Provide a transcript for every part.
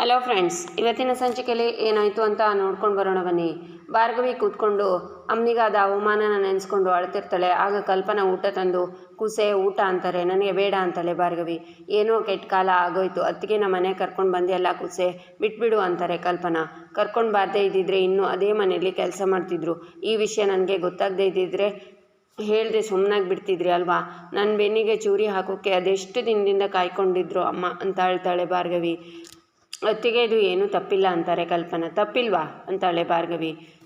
Hello friends ಇವತ್ತಿನ ಸಂಚಿಕೆಯಲ್ಲಿ ಏನಾಯಿತು ಅಂತ ನೋಡ್ಕೊಂಡು ಬರೋಣ ಬನ್ನಿ. ಭಾರ್ಗವಿ ಕೂತ್ಕೊಂಡು ಅಮ್ಮನಿಗಾದ ಅವಮಾನನ ನೆನೆಸ್ಕೊಂಡು ಅಳ್ತಿರ್ತಾಳೆ. ಆಗ ಕಲ್ಪನಾ ಊಟ ತಂದು, ಕುಸೆ, ಊಟ ಅಂತಾರೆ, ನನಗೆ ಬೇಡ ಅಂತಾಳೆ ಭಾರ್ಗವಿ. ಏನೋ ಕೆಟ್ಟ ಕಾಲ ಆಗೋಯ್ತು, ಅತ್ತಿಗೆ ನಮ್ಮ ಮನೆ ಕರ್ಕೊಂಡು ಬಂದೆಲ್ಲ ಕುಸೆ, ಬಿಟ್ಬಿಡು ಅಂತಾರೆ ಕಲ್ಪನಾ. ಕರ್ಕೊಂಡು ಬಾರ್ದೇ ಇದ್ದಿದ್ರೆ ಇನ್ನೂ ಅದೇ ಮನೆಯಲ್ಲಿ ಕೆಲಸ ಮಾಡ್ತಿದ್ರು. ಈ ವಿಷಯ ನನಗೆ ಗೊತ್ತಾಗದೇ ಇದ್ದಿದ್ರೆ ಹೇಳಿದೆ ಸುಮ್ಮನಾಗಿ ಬಿಡ್ತಿದ್ರಿ ಅಲ್ವಾ? ನನ್ನ ಬೆನ್ನಿಗೆ ಚೂರಿ ಹಾಕೋಕ್ಕೆ ಅದೆಷ್ಟು ದಿನದಿಂದ ಕಾಯ್ಕೊಂಡಿದ್ರು ಅಮ್ಮ ಅಂತ ಹೇಳ್ತಾಳೆ ಭಾರ್ಗವಿ. ಅತ್ತಿಗೆ ಇದು ಏನೂ ತಪ್ಪಿಲ್ಲ ಅಂತಾರೆ ಕಲ್ಪನಾ. ತಪ್ಪಿಲ್ವಾ? ಅಂತಾಳೆ ಭಾರ್ಗವಿ.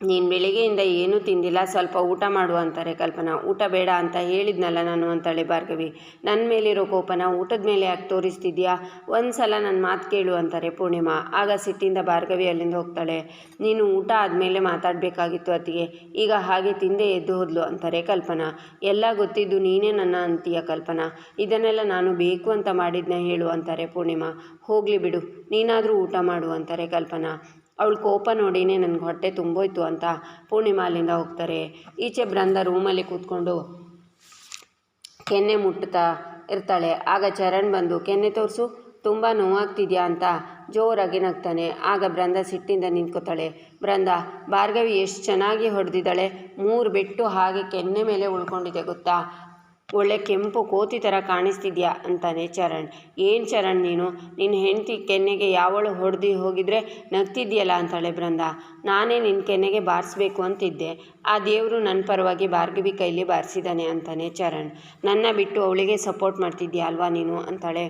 ನೀನು ಬೆಳಿಗ್ಗೆಯಿಂದ ಏನೂ ತಿಂದಿಲ್ಲ, ಸ್ವಲ್ಪ ಊಟ ಮಾಡು ಅಂತಾರೆ ಕಲ್ಪನಾ. ಊಟ ಬೇಡ ಅಂತ ಹೇಳಿದ್ನಲ್ಲ ನಾನು ಅಂತಾಳೆ ಭಾರ್ಗವಿ. ನನ್ನ ಮೇಲಿರೋ ಕೋಪನ ಊಟದ ಮೇಲೆ ಯಾಕೆ ತೋರಿಸ್ತಿದ್ಯಾ? ಒಂದು ಸಲ ನನ್ನ ಮಾತು ಕೇಳು ಅಂತಾರೆ ಪೂರ್ಣಿಮಾ. ಆಗ ಸಿಟ್ಟಿಂದ ಭಾರ್ಗವಿ ಅಲ್ಲಿಂದ ಹೋಗ್ತಾಳೆ. ನೀನು ಊಟ ಆದಮೇಲೆ ಮಾತಾಡಬೇಕಾಗಿತ್ತು ಅತ್ತಿಗೆ. ಈಗ ಹಾಗೆ ತಿಂದೆ ಎದ್ದು ಹೋದ್ಲು ಅಂತಾರೆ ಕಲ್ಪನಾ. ಎಲ್ಲ ಗೊತ್ತಿದ್ದು ನೀನೇ ನನ್ನ ಅಂತೀಯ ಕಲ್ಪನಾ. ಇದನ್ನೆಲ್ಲ ನಾನು ಬೇಕು ಅಂತ ಮಾಡಿದ್ನ ಹೇಳು ಅಂತಾರೆ ಪೂರ್ಣಿಮಾ. ಹೋಗಲಿ ಬಿಡು, ನೀನಾದರೂ ಊಟ ಮಾಡು ಅಂತಾರೆ ಕಲ್ಪನಾ. ಅವಳ ಕೋಪ ನೋಡಿನೇ ನನಗೆ ಹೊಟ್ಟೆ ತುಂಬೋಯ್ತು ಅಂತ ಪೂರ್ಣಿಮಾ ಅಲ್ಲಿಂದ ಹೋಗ್ತಾರೆ. ಈಚೆ ಬೃಂದ ರೂಮಲ್ಲಿ ಕೂತ್ಕೊಂಡು ಕೆನ್ನೆ ಮುಟ್ತಾ ಇರ್ತಾಳೆ. ಆಗ ಚರಣ್ ಬಂದು, ಕೆನ್ನೆ ತೋರಿಸು, ತುಂಬ ನೋವಾಗ್ತಿದ್ಯಾ? ಅಂತ ಜೋರಾಗಿ ನಗ್ತಾನೆ. ಆಗ ಬೃಂದ ಸಿಟ್ಟಿಂದ ನಿಂತ್ಕೋತಾಳೆ. ಬೃಂದ, ಭಾರ್ಗವಿ, ಎಷ್ಟು ಚೆನ್ನಾಗಿ ಹೊಡೆದಿದ್ದಾಳೆ. ಮೂರು ಬೆಟ್ಟು ಹಾಗೆ ಕೆನ್ನೆ ಮೇಲೆ ಉಳ್ಕೊಂಡಿದೆ, ಗೊತ್ತಾ? ಒಳ್ಳೆ ಕೆಂಪು ಕೋತಿ ಥರ ಕಾಣಿಸ್ತಿದ್ಯಾ ಅಂತಾನೆ ಚರಣ್. ಏನು ಚರಣ್ ನೀನು? ನಿನ್ನ ಹೆಂಡತಿ ಕೆನ್ನೆಗೆ ಯಾವಳು ಹೊಡೆದು ಹೋಗಿದ್ರೆ ನಗ್ತಿದ್ಯಲ್ಲ ಅಂತಾಳೆ ಬೃಂದ. ನಾನೇ ನಿನ್ನ ಕೆನ್ನೆಗೆ ಬಾರಿಸ್ಬೇಕು ಅಂತಿದ್ದೆ. ಆ ದೇವರು ನನ್ನ ಪರವಾಗಿ ಭಾರ್ಗವಿ ಕೈಲಿ ಬಾರಿಸಿದ್ದಾನೆ ಅಂತಾನೆ ಚರಣ್. ನನ್ನ ಬಿಟ್ಟು ಅವಳಿಗೆ ಸಪೋರ್ಟ್ ಮಾಡ್ತಿದ್ಯಾ ಅಲ್ವಾ ನೀನು? ಅಂತಾಳೆ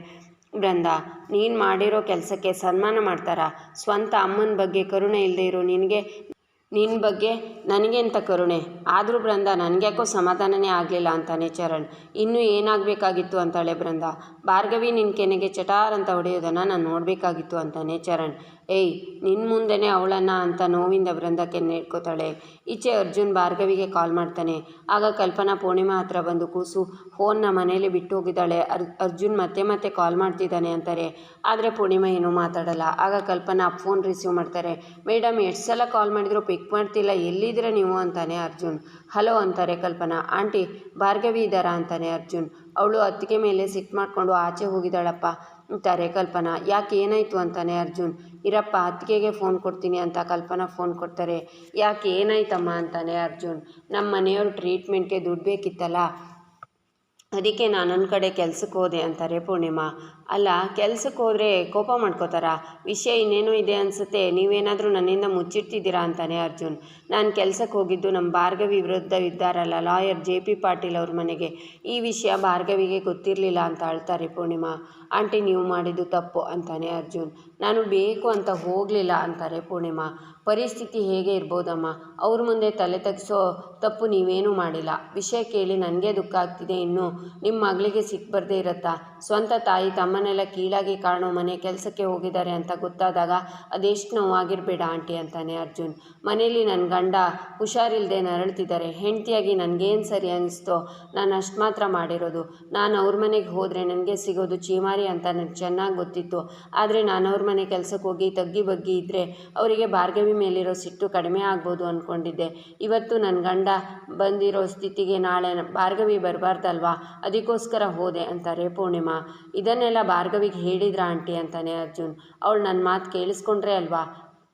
ಬೃಂದ. ನೀನು ಮಾಡಿರೋ ಕೆಲಸಕ್ಕೆ ಸನ್ಮಾನ ಮಾಡ್ತಾರಾ? ಸ್ವಂತ ಅಮ್ಮನ ಬಗ್ಗೆ ಕರುಣೆ ಇಲ್ಲದೆ ಇರೋ ನಿನಗೆ ನಿನ್ನ ಬಗ್ಗೆ ನನಗೆಂತ ಕರುಣೆ? ಆದರೂ ಬೃಂದ ನನಗ್ಯಾಕೋ ಸಮಾಧಾನನೇ ಆಗಲಿಲ್ಲ ಅಂತಾನೆ ಚರಣ್. ಇನ್ನೂ ಏನಾಗಬೇಕಾಗಿತ್ತು ಅಂತಾಳೆ ಬೃಂದ ಭಾರ್ಗವಿ ನಿನ್ನ ಕೆನೆಗೆ ಚಟಾರ್ ಅಂತ ಹೊಡೆಯೋದನ್ನು ನಾನು ನೋಡಬೇಕಾಗಿತ್ತು ಅಂತಾನೆ ಚರಣ್. ಏಯ್ ನಿನ್ನ ಮುಂದೆನೇ ಅವಳನ್ನ ಅಂತ ನೋವಿಂದ ವೃಂದಕ್ಕೆ ನೇಡ್ಕೋತಾಳೆ. ಈಚೆ ಅರ್ಜುನ್ ಭಾರ್ಗವಿಗೆ ಕಾಲ್ ಮಾಡ್ತಾನೆ. ಆಗ ಕಲ್ಪನಾ ಪೂರ್ಣಿಮಾ ಹತ್ರ ಬಂದು ಕೂಸು ಫೋನ್ನ ಮನೇಲಿ ಬಿಟ್ಟು ಹೋಗಿದ್ದಾಳೆ. ಅರ್, ಅರ್ಜುನ್ ಮತ್ತೆ ಮತ್ತೆ ಕಾಲ್ ಮಾಡ್ತಿದ್ದಾನೆ ಅಂತಾರೆ. ಆದರೆ ಪೂರ್ಣಿಮಾ ಏನೂ ಮಾತಾಡಲ್ಲ. ಆಗ ಕಲ್ಪನಾ ಫೋನ್ ರಿಸೀವ್ ಮಾಡ್ತಾರೆ. ಮೇಡಮ್ ಎಷ್ಟು ಸಲ ಕಾಲ್ ಮಾಡಿದ್ರು ಪಿಕ್ ಮಾಡ್ತಿಲ್ಲ. ಎಲ್ಲಿದ್ದೀರ ನೀವು ಅಂತಾನೆ ಅರ್ಜುನ್. ಹಲೋ ಅಂತಾರೆ ಕಲ್ಪನಾ. ಆಂಟಿ, ಭಾರ್ಗವಿ ಇದ್ದಾರಾ ಅಂತಾನೆ ಅರ್ಜುನ್. ಅವಳು ಅತ್ತಿಗೆ ಮೇಲೆ ಸಿಟ್ಟು ಮಾಡಿಕೊಂಡು ಆಚೆ ಹೋಗಿದ್ದಾಳಪ್ಪ. ಅಂತಾರೆ ಕಲ್ಪನಾ, ಯಾಕೆ ಏನಾಯಿತು ಅಂತಾನೆ ಅರ್ಜುನ್. ಇರಪ್ಪ ಅತ್ತಿಗೆಗೆ ಫೋನ್ ಕೊಡ್ತೀನಿ ಅಂತ ಕಲ್ಪನಾ ಫೋನ್ ಕೊಡ್ತಾರೆ. ಯಾಕೆ ಏನಾಯ್ತಮ್ಮ ಅಂತಾನೆ ಅರ್ಜುನ್. ನಮ್ಮ ಮನೆಯವರು ಟ್ರೀಟ್ಮೆಂಟ್ಗೆ ದುಡ್ಡು ಬೇಕಿತ್ತಲ್ಲ. ಅದಕ್ಕೆ ನಾನು ನನ್ನ ಕಡೆ ಕೆಲಸಕ್ಕೆ ಹೋದೆ ಅಂತಾರೆ ಪೂರ್ಣಿಮಾ. ಅಲ್ಲ, ಕೆಲ್ಸಕ್ಕೆ ಹೋದರೆ ಕೋಪ ಮಾಡ್ಕೋತಾರಾ? ವಿಷಯ ಇನ್ನೇನೋ ಇದೆ ಅನಿಸುತ್ತೆ. ನೀವೇನಾದರೂ ನನ್ನಿಂದ ಮುಚ್ಚಿಡ್ತಿದ್ದೀರಾ ಅಂತಾನೆ ಅರ್ಜುನ್. ನಾನು ಕೆಲಸಕ್ಕೆ ಹೋಗಿದ್ದು ನಮ್ಮ ಭಾರ್ಗವಿ ವಿರುದ್ಧ ಇದ್ದಾರಲ್ಲ, ಲಾಯರ್ ಜೆ ಪಿ ಪಾಟೀಲ್ ಅವ್ರ ಮನೆಗೆ. ಈ ವಿಷಯ ಭಾರ್ಗವಿಗೆ ಗೊತ್ತಿರಲಿಲ್ಲ ಅಂತ ಅಳ್ತಾರೆ ಪೂರ್ಣಿಮಾ. ಆಂಟಿ, ನೀವು ಮಾಡಿದ್ದು ತಪ್ಪು ಅಂತಾನೆ ಅರ್ಜುನ್. ನಾನು ಬೇಕು ಅಂತ ಹೋಗಲಿಲ್ಲ ಅಂತಾರೆ ಪೂರ್ಣಿಮಾ. ಪರಿಸ್ಥಿತಿ ಹೇಗೆ ಇರ್ಬೋದಮ್ಮ? ಅವ್ರ ಮುಂದೆ ತಲೆ ತಗ್ಸೋ ತಪ್ಪು ನೀವೇನೂ ಮಾಡಿಲ್ಲ. ವಿಷಯ ಕೇಳಿ ನನಗೆ ದುಃಖ ಆಗ್ತಿದೆ ಇನ್ನು. ನಿಮ್ಮ ಮಗಳಿಗೆ ಬರದೇ ಇರತ್ತಾ? ಸ್ವಂತ ತಾಯಿ ತಮ್ಮನೆಲ್ಲ ಕೀಳಾಗಿ ಕಾಣೋ ಮನೆ ಕೆಲಸಕ್ಕೆ ಹೋಗಿದ್ದಾರೆ ಅಂತ ಗೊತ್ತಾದಾಗ, ಅದೆಷ್ಟು ನೋವಾಗಿರಬೇಡ ಆಂಟಿ, ಅಂತಾನೆ ಅರ್ಜುನ್. ಮನೇಲಿ ನನ್ನ ಗಂಡ ಹುಷಾರಿಲ್ಲದೆ ನರಳ್ತಿದ್ದಾರೆ. ಹೆಂಡತಿಯಾಗಿ ನನಗೇನು ಸರಿ ಅನ್ನಿಸ್ತೋ ನಾನು ಅಷ್ಟು ಮಾತ್ರ ಮಾಡಿರೋದು. ನಾನು ಅವ್ರ ಮನೆಗೆ ಹೋದರೆ ನನಗೆ ಸಿಗೋದು ಚೀಮಾರಿ ಅಂತ ನನಗೆ ಚೆನ್ನಾಗಿ ಗೊತ್ತಿತ್ತು. ಆದರೆ ನಾನು ಅವ್ರ ಮನೆ ಕೆಲಸಕ್ಕೆ ಹೋಗಿ ತಗ್ಗಿ ಬಗ್ಗಿ ಇದ್ದರೆ ಅವರಿಗೆ ಭಾರ್ಗವಿ ಮೇಲಿರೋ ಸಿಟ್ಟು ಕಡಿಮೆ ಆಗ್ಬೋದು ಅಂದ್ಕೊಂಡಿದ್ದೆ ಇವತ್ತು ನನ್ನ ಗಂಡ ಬಂದಿರೋ ಸ್ಥಿತಿಗೆ ನಾಳೆ ಭಾರ್ಗವಿ ಬರಬಾರ್ದಲ್ವಾ? ಅದಕ್ಕೋಸ್ಕರ ಹೋದೆ, ಅಂತಾರೆ ಪೂರ್ಣಿಮಾ. ಇದನ್ನೆಲ್ಲ ಭಾರ್ಗವಿಗೆ ಹೇಳಿದ್ರ ಆಂಟಿ ಅಂತಾನೆ ಅರ್ಜುನ್. ಅವಳು ನನ್ನ ಮಾತು ಕೇಳಿಸ್ಕೊಂಡ್ರೆ ಅಲ್ವಾ?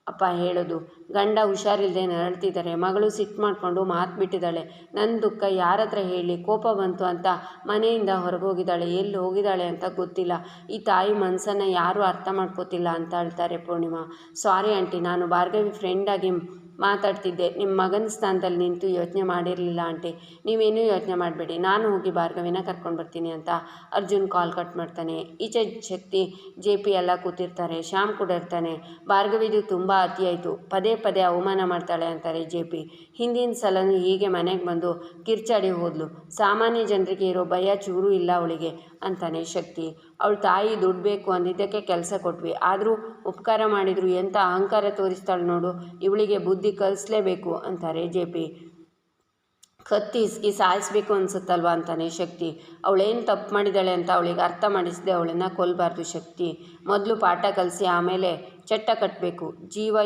ಅಪ್ಪ ಹೇಳೋದು. ಗಂಡ ಹುಷಾರಿಲ್ಲದೆ ನರಳ್ತಿದ್ದಾರೆ ಮಗಳು ಸಿಟ್ಟು ಮಾಡಿಕೊಂಡು ಮಾತು ಬಿಟ್ಟಿದ್ದಾಳೆ ನನ್ನ ದುಃಖ ಯಾರ ಹತ್ರ ಹೇಳಿ ಕೋಪ ಬಂತು ಅಂತ ಮನೆಯಿಂದ ಹೊರಗೋಗಿದ್ದಾಳೆ. ಎಲ್ಲಿ ಹೋಗಿದ್ದಾಳೆ ಅಂತ ಗೊತ್ತಿಲ್ಲ. ಈ ತಾಯಿ ಮನಸ್ಸನ್ನು ಯಾರೂ ಅರ್ಥ ಮಾಡ್ಕೋತಿಲ್ಲ ಅಂತ ಹೇಳ್ತಾರೆ ಪೂರ್ಣಿಮಾ. ಸಾರಿ ಆಂಟಿ, ನಾನು ಭಾರ್ಗವಿ ಫ್ರೆಂಡಾಗಿ ಮಾತಾಡ್ತಿದ್ದೆ. ನಿಮ್ಮ ಮಗನ ಸ್ಥಾನದಲ್ಲಿ ನಿಂತು ಯೋಚನೆ ಮಾಡಿರಲಿಲ್ಲ ಆಂಟಿ. ನೀವೇನೂ ಯೋಚನೆ ಮಾಡಬೇಡಿ. ನಾನು ಹೋಗಿ ಭಾರ್ಗವಿನ ಕರ್ಕೊಂಡು ಬರ್ತೀನಿ ಅಂತ ಅರ್ಜುನ್ ಕಾಲ್ ಕಟ್ ಮಾಡ್ತಾನೆ. ಈಚೆ ಶಕ್ತಿ, ಜೆ ಪಿ ಎಲ್ಲ ಕೂತಿರ್ತಾರೆ. ಶ್ಯಾಮ್ ಕೂಡ ಇರ್ತಾನೆ. ಭಾರ್ಗವಿದು ತುಂಬ ಅತಿಯಾಯಿತು ಪದೇ ಪದೇ ಅವಮಾನ ಮಾಡ್ತಾಳೆ ಅಂತಾರೆ ಜೆ ಪಿ. ಹಿಂದಿನ ಸಲನೂ ಹೀಗೆ ಮನೆಗೆ ಬಂದು ಕಿರ್ಚಾಡಿ ಹೋದ್ಲು. ಸಾಮಾನ್ಯ ಜನರಿಗೆ ಇರೋ ಭಯ ಚೂರು ಇಲ್ಲ ಅವಳಿಗೆ, ಅಂತಾನೆ ಶಕ್ತಿ. ಅವಳ ತಾಯಿ ದುಡ್ಡು ಬೇಕು ಅಂದಿದ್ದಕ್ಕೆ ಕೆಲಸ ಕೊಟ್ವಿ. ಆದರೂ ಉಪಕಾರ ಮಾಡಿದರು ಎಂಥ ಅಹಂಕಾರ ತೋರಿಸ್ತಾಳೆ ನೋಡು, ಇವಳಿಗೆ ಬುದ್ಧಿ ಕಲಿಸ್ಲೇಬೇಕು ಅಂತಾರೆ ಜೆ ಪಿ. ಕತ್ತಿ ಇಸ್ಕಿ ಸಾಯಿಸ್ಬೇಕು ಅನಿಸುತ್ತಲ್ವ ಅಂತಾನೆ ಶಕ್ತಿ. ಅವಳೇನು ತಪ್ಪು ಮಾಡಿದ್ದಾಳೆ ಅಂತ ಅವಳಿಗೆ ಅರ್ಥ ಮಾಡಿಸಿದೆ ಅವಳನ್ನು ಕೊಲ್ಲಬಾರ್ದು ಶಕ್ತಿ. ಮೊದಲು ಪಾಠ ಕಲಿಸಿ ಆಮೇಲೆ ಚಟ್ಟ ಕಟ್ಟಬೇಕು ಜೀವ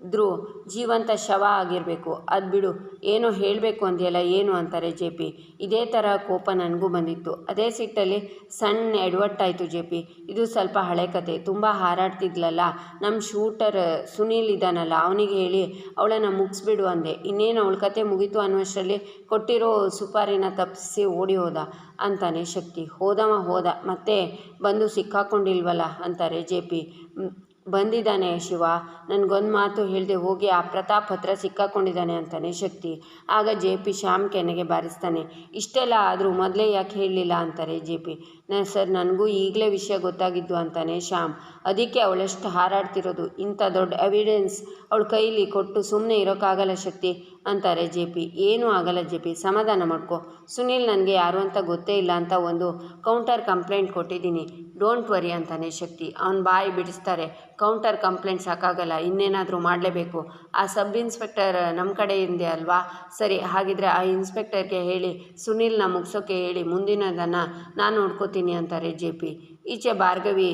ಇದ್ರೂ ಜೀವಂತ ಶವ ಆಗಿರಬೇಕು. ಅದು ಬಿಡು, ಏನೋ ಹೇಳಬೇಕು ಅಂದೆಯಲ್ಲ, ಏನು ಅಂತಾರೆ ಜೆ ಪಿ? ಇದೇ ಥರ ಕೋಪ ನನಗೂ ಬಂದಿತ್ತು. ಅದೇ ಸಿಟ್ಟಲ್ಲಿ ಸಣ್ಣ ಎಡವಟ್ಟಾಯಿತು ಜೆ ಪಿ. ಇದು ಸ್ವಲ್ಪ ಹಳೆ ಕತೆ, ತುಂಬ ಹಾರಾಡ್ತಿದ್ಲಲ್ಲ. ನಮ್ಮ ಶೂಟರ್ ಸುನೀಲ್ ಇದ್ದಾನಲ್ಲ ಅವನಿಗೆ ಹೇಳಿ, ಅವಳನ್ನು ಮುಗಿಸ್ಬಿಡು ಅಂದೆ. ಇನ್ನೇನು ಅವಳ ಕತೆ ಮುಗೀತು ಅನ್ನುವಷ್ಟರಲ್ಲಿ ಕೊಟ್ಟಿರೋ ಸುಪಾರಿನ ತಪ್ಪಿಸಿ ಓಡಿ ಹೋದ ಅಂತಾನೆ ಶಕ್ತಿ. ಹೋದವ ಹೋದ, ಮತ್ತೆ ಬಂದು ಸಿಕ್ಕಾಕೊಂಡಿಲ್ವಲ್ಲ ಅಂತಾರೆ ಜೆ ಪಿ. ಬಂದಿದ್ದಾನೆ ಶಿವ. ನನಗೊಂದು ಮಾತು ಹೇಳಿದೆ ಹೋಗಿ ಆ ಪ್ರತಾಪ್ ಹತ್ರ ಸಿಕ್ಕಾಕೊಂಡಿದ್ದಾನೆ ಅಂತಾನೆ ಶಕ್ತಿ. ಆಗ ಜೆ ಪಿ ಶ್ಯಾಮ್ ಕೆನೆಗೆ ಬಾರಿಸ್ತಾನೆ. ಇಷ್ಟೆಲ್ಲ ಆದರೂ ಮೊದಲೇ ಯಾಕೆ ಹೇಳಲಿಲ್ಲ ಅಂತಾರೆ ಜೆ ಪಿ. ನ, ಸರ್, ನನಗೂ ಈಗಲೇ ವಿಷಯ ಗೊತ್ತಾಗಿದ್ದು ಅಂತಾನೆ ಶ್ಯಾಮ್. ಅದಕ್ಕೆ ಅವಳೆಷ್ಟು ಹಾರಾಡ್ತಿರೋದು. ಇಂಥ ದೊಡ್ಡ ಎವಿಡೆನ್ಸ್ ಅವಳ ಕೈಲಿ ಕೊಟ್ಟು ಸುಮ್ಮನೆ ಇರೋಕ್ಕಾಗಲ್ಲ ಶಕ್ತಿ, ಅಂತಾರೆ ಜೆ ಪಿ. ಏನೂ ಆಗಲ್ಲ ಜೆ ಪಿ. ಸಮಾಧಾನ ಮಾಡ್ಕೊ. ಸುನೀಲ್ ನನಗೆ ಯಾರು ಅಂತ ಗೊತ್ತೇ ಇಲ್ಲ ಅಂತ ಒಂದು ಕೌಂಟರ್ ಕಂಪ್ಲೇಂಟ್ ಕೊಟ್ಟಿದ್ದೀನಿ. ಡೋಂಟ್ ವರಿ ಅಂತಾನೆ ಶಕ್ತಿ. ಅವನ ಬಾಯಿ ಬಿಡಿಸ್ತಾರೆ. ಕೌಂಟರ್ ಕಂಪ್ಲೇಂಟ್ ಸಾಕಾಗಲ್ಲ. ಇನ್ನೇನಾದರೂ ಮಾಡಲೇಬೇಕು. ಆ ಸಬ್ ಇನ್ಸ್ಪೆಕ್ಟರ್ ನಮ್ಮ ಕಡೆಯಿಂದೆ ಅಲ್ವಾ? ಸರಿ, ಹಾಗಿದ್ರೆ ಆ ಇನ್ಸ್ಪೆಕ್ಟರ್ಗೆ ಹೇಳಿ, ಸುನೀಲ್ನ ಮುಗಿಸೋಕೆ ಹೇಳಿ, ಮುಂದಿನದನ್ನು ನಾನು ನೋಡ್ಕೋತೀನಿ ಅಂತಾರೆ ಜೆ ಪಿ ಈಚೆ ಭಾರ್ಗವಿ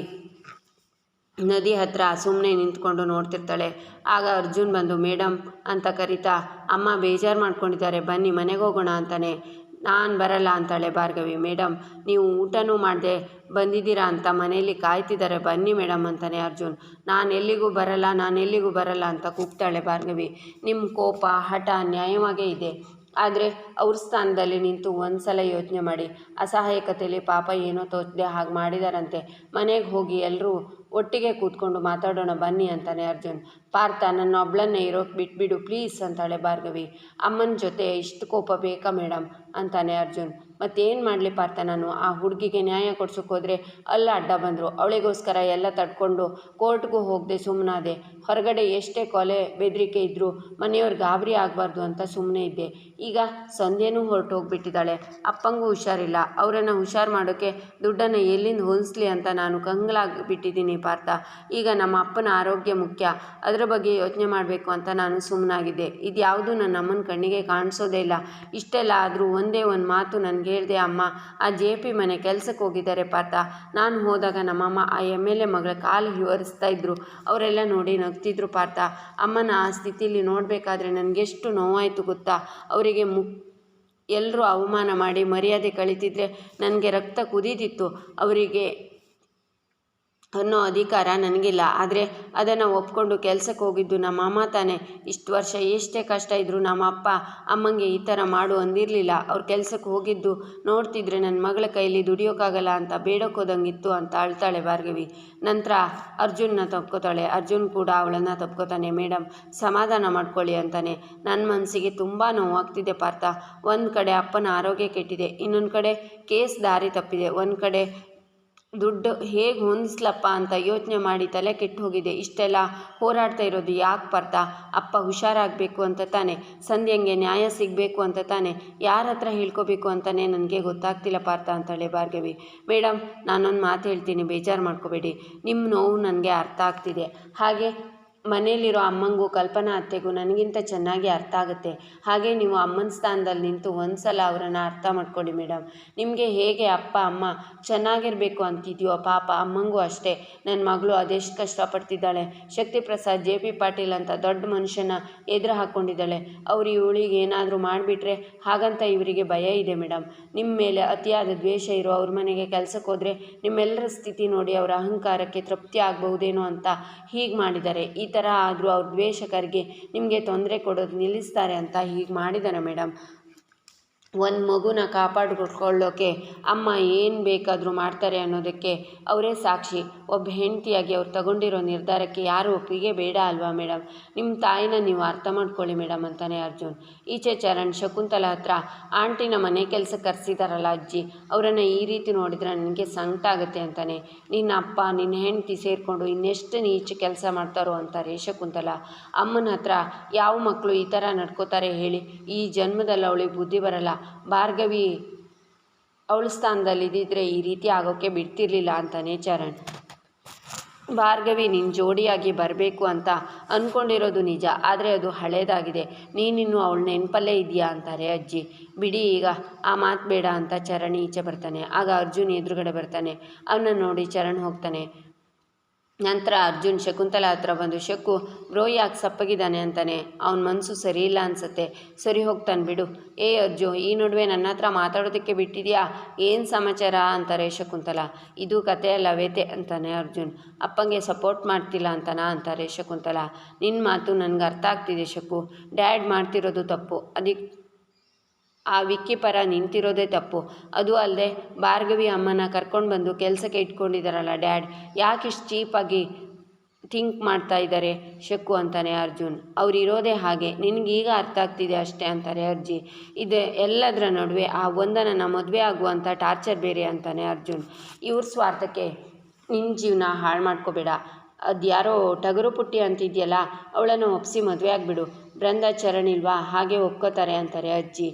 ನದಿ ಹತ್ರ ಸುಮ್ಮನೆ ನಿಂತ್ಕೊಂಡು ನೋಡ್ತಿರ್ತಾಳೆ. ಆಗ ಅರ್ಜುನ್ ಬಂದು ಮೇಡಮ್ ಅಂತ ಕರಿತಾ, ಅಮ್ಮ ಬೇಜಾರು ಮಾಡ್ಕೊಂಡಿದ್ದಾರೆ. ಬನ್ನಿ, ಮನೆಗೆ ಹೋಗೋಣ ಅಂತಾನೆ. ನಾನು ಬರಲ್ಲ ಅಂತಾಳೆ ಭಾರ್ಗವಿ. ಮೇಡಮ್ ನೀವು ಊಟನೂ ಮಾಡದೆ ಬಂದಿದ್ದೀರಾ ಅಂತ ಮನೆಯಲ್ಲಿ ಕಾಯ್ತಿದ್ದಾರೆ. ಬನ್ನಿ ಮೇಡಮ್ ಅಂತಾನೆ ಅರ್ಜುನ್. ನಾನು ಎಲ್ಲಿಗೂ ಬರಲ್ಲ, ನಾನು ಎಲ್ಲಿಗೂ ಬರಲ್ಲ ಅಂತ ಕೂಗ್ತಾಳೆ ಭಾರ್ಗವಿ. ನಿಮ್ಮ ಕೋಪ, ಹಠ ನ್ಯಾಯವಾಗೇ ಇದೆ. ಆದರೆ ಅವ್ರ ಸ್ಥಾನದಲ್ಲಿ ನಿಂತು ಒಂದು ಸಲ ಯೋಚನೆ ಮಾಡಿ ಅಸಹಾಯಕತೆಯಲ್ಲಿ ಪಾಪ ಏನೋ ತೋಚದೆ ಹಾಗೆ ಮಾಡಿದಾರಂತೆ. ಮನೆಗೆ ಹೋಗಿ ಎಲ್ಲರೂ ಒಟ್ಟಿಗೆ ಕೂತ್ಕೊಂಡು ಮಾತಾಡೋಣ ಬನ್ನಿ ಅಂತಾನೆ ಅರ್ಜುನ್. ಪಾರ್ಥ, ನನ್ನ ಒಬ್ಳನ್ನೇ ಇರೋಕ್ಕೆ ಬಿಟ್ಬಿಡು ಪ್ಲೀಸ್ ಅಂತಾಳೆ ಭಾರ್ಗವಿ. ಅಮ್ಮನ ಜೊತೆ ಇಷ್ಟು ಕೋಪ ಬೇಕಾ ಮೇಡಮ್ ಅಂತಾನೆ ಅರ್ಜುನ್. ಮತ್ತೇನು ಮಾಡಲಿ ಪಾರ್ಥ ನಾನು? ಆ ಹುಡುಗಿಗೆ ನ್ಯಾಯ ಕೊಡ್ಸೋಕೆ ಹೋದರೆ ಅಲ್ಲ ಅಡ್ಡ ಬಂದರು. ಅವಳಿಗೋಸ್ಕರ ಎಲ್ಲ ತಡ್ಕೊಂಡು ಕೋರ್ಟ್ಗೂ ಹೋಗದೆ ಸುಮ್ಮನಾದೆ ಹೊರಗಡೆ ಎಷ್ಟೇ ಕೊಲೆ, ಬೆದರಿಕೆ ಇದ್ದರೂ ಮನೆಯವ್ರು ಗಾಬರಿ ಆಗಬಾರ್ದು ಅಂತ ಸುಮ್ಮನೆ ಇದ್ದೆ. ಈಗ ಸಂಧ್ಯೆನೂ ಹೊರಟು ಹೋಗ್ಬಿಟ್ಟಿದ್ದಾಳೆ ಅಪ್ಪಂಗೂ ಹುಷಾರಿಲ್ಲ. ಅವರನ್ನು ಹುಷಾರು ಮಾಡೋಕ್ಕೆ ದುಡ್ಡನ್ನು ಎಲ್ಲಿಂದ ಹೊಲಿಸ್ಲಿ ಅಂತ ನಾನು ಕಂಗ್ಲಾಗಿಬಿಟ್ಟಿದ್ದೀನಿ ಪಾರ್ಥ. ಈಗ ನಮ್ಮ ಅಪ್ಪನ ಆರೋಗ್ಯ ಮುಖ್ಯ. ಅದರ ಬಗ್ಗೆ ಯೋಚನೆ ಮಾಡಬೇಕು ಅಂತ ನಾನು ಸುಮ್ಮನಾಗಿದ್ದೆ ಇದು ಯಾವುದು ನನ್ನ ಅಮ್ಮನ ಕಣ್ಣಿಗೆ ಕಾಣಿಸೋದೇ ಇಲ್ಲ. ಇಷ್ಟೆಲ್ಲ ಆದರೂ ಒಂದೇ ಒಂದು ಮಾತು ನನಗೆ ಹೇಳಿದೆ, ಅಮ್ಮ, ಆ ಜೆ ಪಿ ಮನೆ ಕೆಲಸಕ್ಕೆ ಹೋಗಿದ್ದಾರೆ ಪಾರ್ಥ. ನಾನು ಹೋದಾಗ ನಮ್ಮಮ್ಮ ಆ ಎಂ ಎಲ್ ಎ ಮಗಳ ಕಾಲು ವಿವರಿಸ್ತಾ ಇದ್ರು. ಅವರೆಲ್ಲ ನೋಡಿ ನಗ್ತಿದ್ರು ಪಾರ್ಥ. ಅಮ್ಮನ ಆ ಸ್ಥಿತಿಲಿ ನೋಡಬೇಕಾದ್ರೆ ನನಗೆಷ್ಟು ನೋವಾಯಿತು ಗೊತ್ತಾ? ಅವರಿಗೆ ಮುಕ್ ಎಲ್ಲರೂ ಅವಮಾನ ಮಾಡಿ ಮರ್ಯಾದೆ ಕಳೀತಿದ್ರೆ ನನಗೆ ರಕ್ತ ಕುದೀತಿತ್ತು. ಅವರಿಗೆ ಅನ್ನೋ ಅಧಿಕಾರ ನನಗಿಲ್ಲ. ಆದರೆ ಅದನ್ನು ಒಪ್ಕೊಂಡು ಕೆಲಸಕ್ಕೆ ಹೋಗಿದ್ದು ನಮ್ಮ ಅಮ್ಮ ತಾನೇ. ಇಷ್ಟು ವರ್ಷ ಎಷ್ಟೇ ಕಷ್ಟ ಇದ್ದರೂ ನಮ್ಮ ಅಪ್ಪ, ಅಮ್ಮಂಗೆ ಈ ಥರ ಮಾಡು ಅಂದಿರಲಿಲ್ಲ. ಅವ್ರು ಕೆಲಸಕ್ಕೆ ಹೋಗಿದ್ದು ನೋಡ್ತಿದ್ರೆ ನನ್ನ ಮಗಳ ಕೈಲಿ ದುಡಿಯೋಕ್ಕಾಗಲ್ಲ ಅಂತ ಬೇಡಕ್ಕೋದಂಗಿತ್ತು ಅಂತ ಅಳ್ತಾಳೆ ಭಾರ್ಗವಿ. ನಂತರ ಅರ್ಜುನ್ನ ತಪ್ಕೋತಾಳೆ. ಅರ್ಜುನ್ ಕೂಡ ಅವಳನ್ನು ತಪ್ಕೋತಾನೆ. ಮೇಡಮ್ ಸಮಾಧಾನ ಮಾಡ್ಕೊಳ್ಳಿ ಅಂತಾನೆ. ನನ್ನ ಮನಸ್ಸಿಗೆ ತುಂಬ ನೋವಾಗ್ತಿದೆ ಪಾರ್ಥ. ಒಂದು ಕಡೆ ಅಪ್ಪನ ಆರೋಗ್ಯ ಕೆಟ್ಟಿದೆ. ಇನ್ನೊಂದು ಕಡೆ ಕೇಸ್ ದಾರಿ ತಪ್ಪಿದೆ. ಒಂದು ಕಡೆ ದುಡ್ಡು ಹೇಗೆ ಹೊಂದಿಸ್ಲಪ್ಪ ಅಂತ ಯೋಚನೆ ಮಾಡಿ ತಲೆ ಕೆಟ್ಟು ಹೋಗಿದೆ. ಇಷ್ಟೆಲ್ಲ ಹೋರಾಡ್ತಾ ಇರೋದು ಯಾಕೆ ಪಾರ್ಥ? ಅಪ್ಪ ಹುಷಾರಾಗಬೇಕು ಅಂತ ತಾನೆ. ಸಂಧ್ಯಂಗೆ ನ್ಯಾಯ ಸಿಗಬೇಕು ಅಂತ ತಾನೆ. ಯಾರ ಹತ್ರ ಹೇಳ್ಕೋಬೇಕು ಅಂತಲೇ ನನಗೆ ಗೊತ್ತಾಗ್ತಿಲ್ಲ ಪಾರ್ಥ ಅಂತಳೆ ಭಾರ್ಗವಿ. ಮೇಡಮ್ ನಾನೊಂದು ಮಾತು ಹೇಳ್ತೀನಿ, ಬೇಜಾರು ಮಾಡ್ಕೋಬೇಡಿ. ನಿಮ್ಮ ನೋವು ನನಗೆ ಅರ್ಥ ಆಗ್ತಿದೆ. ಹಾಗೆ ಮನೇಲಿರೋ ಅಮ್ಮಂಗೂ ಕಲ್ಪನಾ ಅತ್ತೆಗೂ ನನಗಿಂತ ಚೆನ್ನಾಗಿ ಅರ್ಥ ಆಗುತ್ತೆ. ಹಾಗೆ ನೀವು ಅಮ್ಮನ ಸ್ಥಾನದಲ್ಲಿ ನಿಂತು ಒಂದು ಸಲ ಅವರನ್ನು ಅರ್ಥ ಮಾಡ್ಕೊಳ್ಳಿ ಮೇಡಮ್ ನಿಮಗೆ ಹೇಗೆ ಅಪ್ಪ, ಅಮ್ಮ ಚೆನ್ನಾಗಿರಬೇಕು ಅಂತಿದೆಯೋ ಪಾಪ, ಅಮ್ಮಂಗೂ ಅಷ್ಟೇ. ನನ್ನ ಮಗಳು ಅದೆಷ್ಟು ಕಷ್ಟಪಡ್ತಿದ್ದಾಳೆ. ಶಕ್ತಿ ಪ್ರಸಾದ್, ಜೆ ಪಿ ಪಾಟೀಲ್ ಅಂತ ದೊಡ್ಡ ಮನುಷ್ಯನ ಎದುರು ಹಾಕ್ಕೊಂಡಿದ್ದಾಳೆ ಅವರು ಇವಳಿಗೆ ಏನಾದರೂ ಮಾಡಿಬಿಟ್ರೆ ಹಾಗಂತ ಇವರಿಗೆ ಭಯ ಇದೆ ಮೇಡಮ್ ನಿಮ್ಮ ಮೇಲೆ ಅತಿಯಾದ ದ್ವೇಷ ಇರೋ ಅವ್ರ ಮನೆಗೆ ಕೆಲಸಕ್ಕೆ ಹೋದರೆ ನಿಮ್ಮೆಲ್ಲರ ಸ್ಥಿತಿ ನೋಡಿ ಅವರ ಅಹಂಕಾರಕ್ಕೆ ತೃಪ್ತಿ ಆಗಬಹುದೇನೋ ಅಂತ ಹೀಗೆ ಮಾಡಿದ್ದಾರೆ. ಈ ಥರ ಆದರೂ ಅವ್ರ ದ್ವೇಷಕರಿಗೆ ನಿಮಗೆ ತೊಂದರೆ ಕೊಡೋದು ನಿಲ್ಲಿಸ್ತಾರೆ ಅಂತ ಹೀಗೆ ಮಾಡಿದ್ದಾರೆ ಮೇಡಮ್ ಒಂದು ಮಗುನ ಕಾಪಾಡಿಕೊಳ್ಳೋಕೆ ಅಮ್ಮ ಏನು ಬೇಕಾದರೂ ಮಾಡ್ತಾರೆ ಅನ್ನೋದಕ್ಕೆ ಅವರೇ ಸಾಕ್ಷಿ. ಒಬ್ಬ ಹೆಂಡತಿಯಾಗಿ ಅವ್ರು ತಗೊಂಡಿರೋ ನಿರ್ಧಾರಕ್ಕೆ ಯಾರು ಒಪ್ಪಿಗೆ ಬೇಡ ಅಲ್ವಾ ಮೇಡಮ್ ನಿಮ್ಮ ತಾಯಿನ ನೀವು ಅರ್ಥ ಮಾಡ್ಕೊಳ್ಳಿ ಮೇಡಮ್ ಅಂತಾನೆ ಅರ್ಜುನ್. ಈಚೆ ಚರಣ್ ಶಕುಂತಲ ಹತ್ರ ಆಂಟಿನ ಮನೆ ಕೆಲಸ ಕರೆಸಿದಾರಲ್ಲ ಅಜ್ಜಿ. ಅವರನ್ನು ಈ ರೀತಿ ನೋಡಿದ್ರೆ ನನಗೆ ಸಂಕಟ ಆಗುತ್ತೆ ಅಂತಾನೆ. ನಿನ್ನ ಅಪ್ಪ, ನಿನ್ನ ಹೆಂಡತಿ ಸೇರಿಕೊಂಡು ಇನ್ನೆಷ್ಟು ನೀಚ ಕೆಲಸ ಮಾಡ್ತಾರೋ ಅಂತಾರೆ ಶಕುಂತಲ. ಅಮ್ಮನ ಹತ್ರ ಯಾವ ಮಕ್ಕಳು ಈ ಥರ ನಡ್ಕೋತಾರೆ ಹೇಳಿ. ಈ ಜನ್ಮದಲ್ಲಿ ಅವಳಿಗೆ ಬುದ್ಧಿ ಬರಲ್ಲ. ಭಾರ್ಗವಿ, ಅವಳ ಸ್ಥಾನದಲ್ಲಿ ಇದ್ದಿದ್ರೆ ಈ ರೀತಿ ಆಗೋಕ್ಕೆ ಬಿಡ್ತಿರ್ಲಿಲ್ಲ ಅಂತಾನೆ ಚರಣ್. ಭಾರ್ಗವಿ ನಿನ್ನ ಜೋಡಿಯಾಗಿ ಬರಬೇಕು ಅಂತ ಅಂದ್ಕೊಂಡಿರೋದು ನಿಜ, ಆದರೆ ಅದು ಹಳೇದಾಗಿದೆ. ನೀನಿನ್ನು ಅವಳ ನೆನಪಲ್ಲೇ ಇದೆಯಾ ಅಂತಾರೆ ಅಜ್ಜಿ. ಬಿಡಿ ಈಗ, ಆ ಮಾತು ಬೇಡ ಅಂತ ಚರಣ್ ಈಚೆ ಬರ್ತಾನೆ. ಆಗ ಅರ್ಜುನ್ ಎದುರುಗಡೆ ಬರ್ತಾನೆ. ಅವನ್ನ ನೋಡಿ ಚರಣ್ ಹೋಗ್ತಾನೆ. ನಂತರ ಅರ್ಜುನ್ ಶಕುಂತಲ ಹತ್ರ ಬಂದು, ಶಕು, ಬ್ರೋ ಯಾಕೆ ಸಪ್ಪಗಿದ್ದಾನೆ ಅಂತಾನೆ? ಅವನ ಮನಸ್ಸು ಸರಿ ಇಲ್ಲ ಅನ್ಸುತ್ತೆ. ಸರಿ ಹೋಗ್ತಾನೆ ಬಿಡು. ಏ ಅರ್ಜು, ಈ ನಡುವೆ ನನ್ನ ಹತ್ರ ಮಾತಾಡೋದಕ್ಕೆ ಬಿಟ್ಟಿದ್ಯಾ? ಏನು ಸಮಾಚಾರ? ಅಂತಾರೆ ಶಕುಂತಲ. ಇದು ಕತೆ ಅಲ್ಲ, ವೇತೆ, ಅಂತಾನೆ ಅರ್ಜುನ್. ಅಪ್ಪಂಗೆ ಸಪೋರ್ಟ್ ಮಾಡ್ತಿಲ್ಲ ಅಂತನಾ? ಅಂತಾರೆ ಶಕುಂತಲ. ನಿನ್ನ ಮಾತು ನನಗೆ ಅರ್ಥ ಆಗ್ತಿದೆ, ಶಕು. ಡ್ಯಾಡ್ ಮಾಡ್ತಿರೋದು ತಪ್ಪು. ಅದಕ್ಕೆ ಆ ವಿಕ್ಕಿ ಪರ ನಿಂತಿರೋದೇ ತಪ್ಪು. ಅದು ಅಲ್ಲದೆ ಭಾರ್ಗವಿ ಅಮ್ಮನ ಕರ್ಕೊಂಡು ಬಂದು ಕೆಲಸಕ್ಕೆ ಇಟ್ಕೊಂಡಿದ್ದಾರಲ್ಲ ಡ್ಯಾಡ್, ಯಾಕೆ ಇಷ್ಟು ಚೀಪಾಗಿ ಥಿಂಕ್ ಮಾಡ್ತಾ ಇದ್ದಾರೆ ಶಕ್ಕು ಅಂತಾನೆ ಅರ್ಜುನ್. ಅವ್ರು ಇರೋದೇ ಹಾಗೆ, ನಿನಗೀಗ ಅರ್ಥ ಆಗ್ತಿದೆ ಅಷ್ಟೇ ಅಂತಾರೆ ಅರ್ಜಿ. ಇದು ಎಲ್ಲದರ ನಡುವೆ ಆ ಒಂದನನ್ನು ಮದುವೆ ಆಗುವಂಥ ಟಾರ್ಚರ್ ಬೇರೆ ಅಂತಾನೆ ಅರ್ಜುನ್. ಇವ್ರ ಸ್ವಾರ್ಥಕ್ಕೆ ನಿನ್ನ ಜೀವನ ಹಾಳು ಮಾಡ್ಕೋಬೇಡ. ಅದು ಯಾರೋ ಟಗರು ಪುಟ್ಟಿ ಅಂತಿದೆಯಲ್ಲ, ಅವಳನ್ನು ಒಪ್ಪಿಸಿ ಮದುವೆ ಆಗಿಬಿಡು. ಬೃಂದ ಚರಣ್ ಇಲ್ವಾ ಹಾಗೆ ಒಪ್ಕೋತಾರೆ ಅಂತಾರೆ ಅಜ್ಜಿ.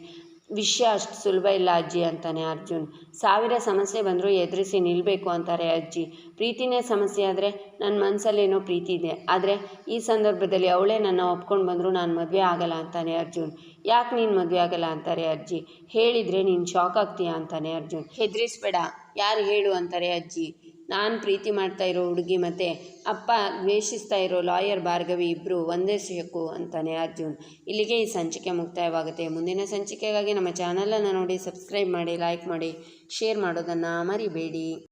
ವಿಷಯ ಅಷ್ಟು ಸುಲಭ ಇಲ್ಲ ಅಜ್ಜಿ ಅಂತಾನೆ ಅರ್ಜುನ್. ಸಾವಿರ ಸಮಸ್ಯೆ ಬಂದರೂ ಎದುರಿಸಿ ನಿಲ್ಲಬೇಕು ಅಂತಾರೆ ಅಜ್ಜಿ. ಪ್ರೀತಿನೇ ಸಮಸ್ಯೆ ಆದರೆ ನನ್ನ ಮನಸ್ಸಲ್ಲೇನೋ ಪ್ರೀತಿ ಇದೆ. ಆದರೆ ಈ ಸಂದರ್ಭದಲ್ಲಿ ಅವಳೇ ನನ್ನ ಒಪ್ಕೊಂಡು ಬಂದರೂ ನಾನು ಮದುವೆ ಆಗಲ್ಲ ಅಂತಾನೆ ಅರ್ಜುನ್. ಯಾಕೆ ನೀನು ಮದುವೆ ಆಗಲ್ಲ ಅಂತಾರೆ ಅಜ್ಜಿ? ಹೇಳಿದರೆ ನೀನು ಶಾಕ್ ಆಗ್ತೀಯಾ ಅಂತಾನೆ ಅರ್ಜುನ್. ಹೆದರಿಸ್ಬೇಡ. ಯಾರು ಹೇಳು ಅಂತಾರೆ ಅಜ್ಜಿ. ನಾನು ಪ್ರೀತಿ ಮಾಡ್ತಾ ಇರೋ ಹುಡುಗಿ ಮತ್ತು ಅಪ್ಪ ದ್ವೇಷಿಸ್ತಾ ಇರೋ ಲಾಯರ್ ಭಾರ್ಗವಿ ಇಬ್ಬರು ಒಂದೇ ಶಕು ಅಂತಾನೆ ಅರ್ಜುನ್. ಇಲ್ಲಿಗೆ ಈ ಸಂಚಿಕೆ ಮುಕ್ತಾಯವಾಗುತ್ತೆ. ಮುಂದಿನ ಸಂಚಿಕೆಗಾಗಿ ನಮ್ಮ ಚಾನಲನ್ನು ನೋಡಿ, ಸಬ್ಸ್ಕ್ರೈಬ್ ಮಾಡಿ, ಲೈಕ್ ಮಾಡಿ, ಶೇರ್ ಮಾಡೋದನ್ನು ಮರಿಬೇಡಿ.